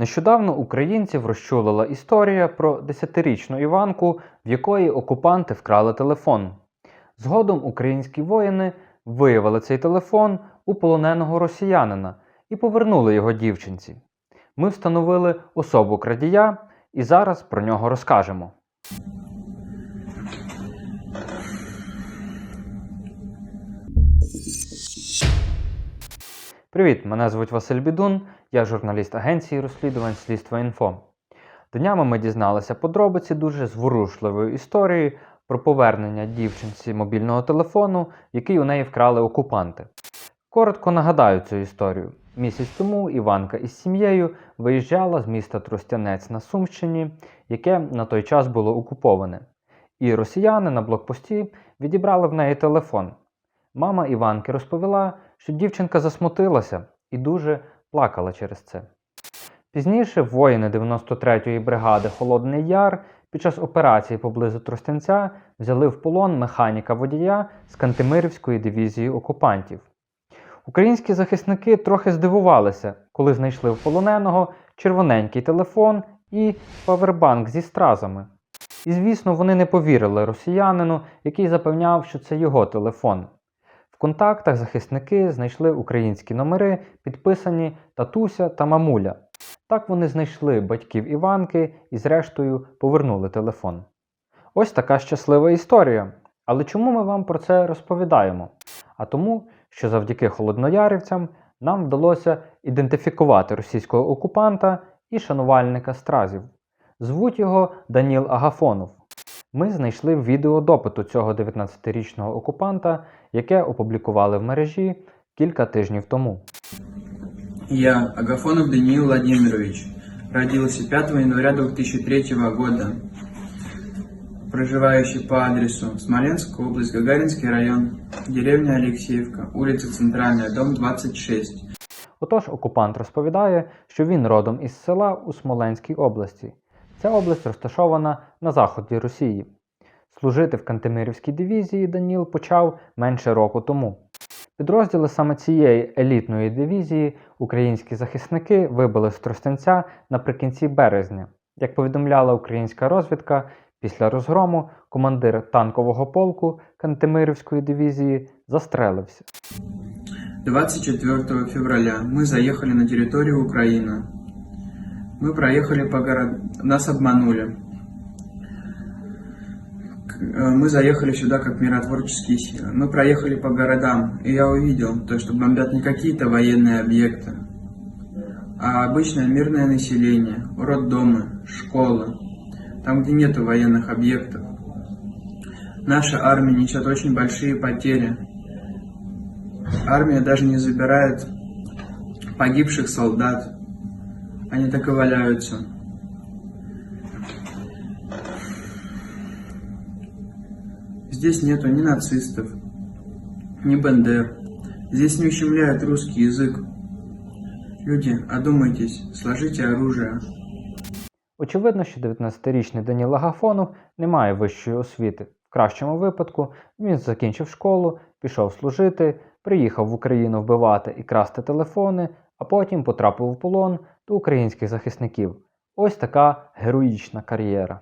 Нещодавно українців розчулила історія про 10-річну Іванку, в якої окупанти вкрали телефон. Згодом українські воїни виявили цей телефон у полоненого росіянина і повернули його дівчинці. Ми встановили особу крадія і зараз про нього розкажемо. Привіт, мене звуть Василь Бідун, я журналіст агенції розслідувань Слідство Інфо. Днями ми дізналися подробиці дуже зворушливої історії про повернення дівчинці мобільного телефону, який у неї вкрали окупанти. Коротко нагадаю цю історію. Місяць тому Іванка із сім'єю виїжджала з міста Тростянець на Сумщині, яке на той час було окуповане. І росіяни на блокпості відібрали в неї телефон. Мама Іванки розповіла, що дівчинка засмутилася і дуже плакала через це. Пізніше воїни 93-ї бригади Холодний Яр під час операції поблизу Тростянця взяли в полон механіка водія з Кантемирівської дивізії окупантів. Українські захисники трохи здивувалися, коли знайшли в полоненого червоненький телефон і павербанк зі стразами. І, звісно, вони не повірили росіянину, який запевняв, що це його телефон. Контактах захисники знайшли українські номери, підписані Татуся та Мамуля. Так вони знайшли батьків Іванки і, зрештою, повернули телефон. Ось така щаслива історія. Але чому ми вам про це розповідаємо? А тому, що завдяки холодноярівцям нам вдалося ідентифікувати російського окупанта і шанувальника стразів. Звуть його Даніл Агафонов. Ми знайшли відео допиту цього 19-річного окупанта, яке опублікували в мережі кілька тижнів тому. Я, Агафонов Даниил Владимирович, родился 5 января 2003 года, проживающий по адресу Смоленская область, Гагаринский район, деревня Алексеевка, улица Центральная, дом 26. Отож, окупант розповідає, що він родом із села у Смоленській області. Ця область розташована на заході Росії. Служити в Кантемирівській дивізії Даніл почав менше року тому. Підрозділи саме цієї елітної дивізії українські захисники вибили з Тростянця наприкінці березня. Як повідомляла українська розвідка, після розгрому командир танкового полку Кантемирівської дивізії застрелився. 24 февраля мы заехали на территорию Украины. Мы проехали по городам. Нас обманули. Э, Мы заехали сюда как миротворческие силы. Мы проехали по городам, и я увидел, то, что бомбят не какие-то военные объекты, а обычное мирное население, роддомы, школы, там, где нету военных объектов. Наша армия несет очень большие потери. Армия даже не забирает погибших солдат. Они так и валяются. Здесь нету ни нацистов, ни бандер. Здесь не ущемляют русский язык. Люди, одумайтесь, сложите оружие. Очевидно, що 19-річний Даніл Агафонов не має вищої освіти. В кращому випадку він закінчив школу, пішов служити, приїхав в Україну вбивати і красти телефони, а потім потрапив в полон до українських захисників. Ось така героїчна кар'єра.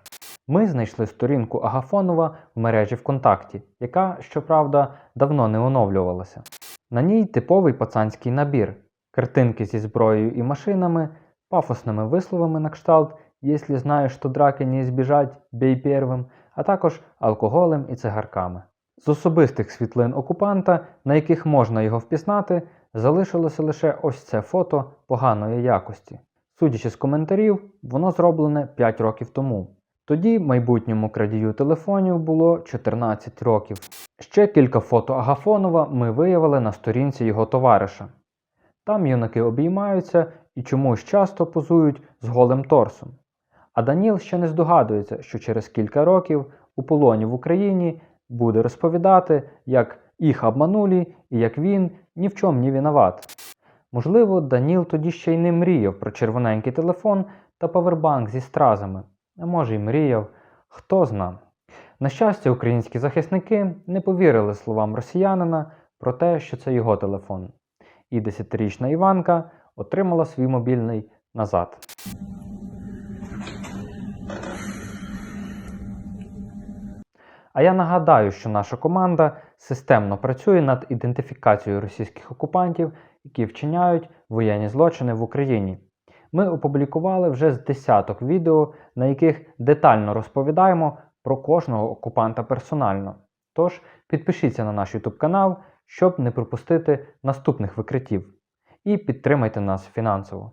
Ми знайшли сторінку Агафонова в мережі ВКонтакті, яка, щоправда, давно не оновлювалася. На ній типовий пацанський набір, картинки зі зброєю і машинами, пафосними висловами на кшталт «Якщо знаєш, що драки не збіжать, бій первим», а також алкоголем і цигарками. З особистих світлин окупанта, на яких можна його впізнати, залишилося лише ось це фото поганої якості. Судячи з коментарів, воно зроблене 5 років тому. Тоді майбутньому крадію телефонів було 14 років. Ще кілька фото Агафонова ми виявили на сторінці його товариша. Там юнаки обіймаються і чомусь часто позують з голим торсом. А Даніл ще не здогадується, що через кілька років у полоні в Україні буде розповідати, як їх обманулі і як він ні в чому не виноват. Можливо, Даніл тоді ще й не мріяв про червоненький телефон та павербанк зі стразами, а може й мріяв, хто зна. На щастя, українські захисники не повірили словам росіянина про те, що це його телефон. І 10-річна Іванка отримала свій мобільний назад. А я нагадаю, що наша команда системно працює над ідентифікацією російських окупантів, які вчиняють воєнні злочини в Україні. Ми опублікували вже з десяток відео, на яких детально розповідаємо про кожного окупанта персонально. Тож підпишіться на наш YouTube канал, щоб не пропустити наступних викриттів. І підтримайте нас фінансово.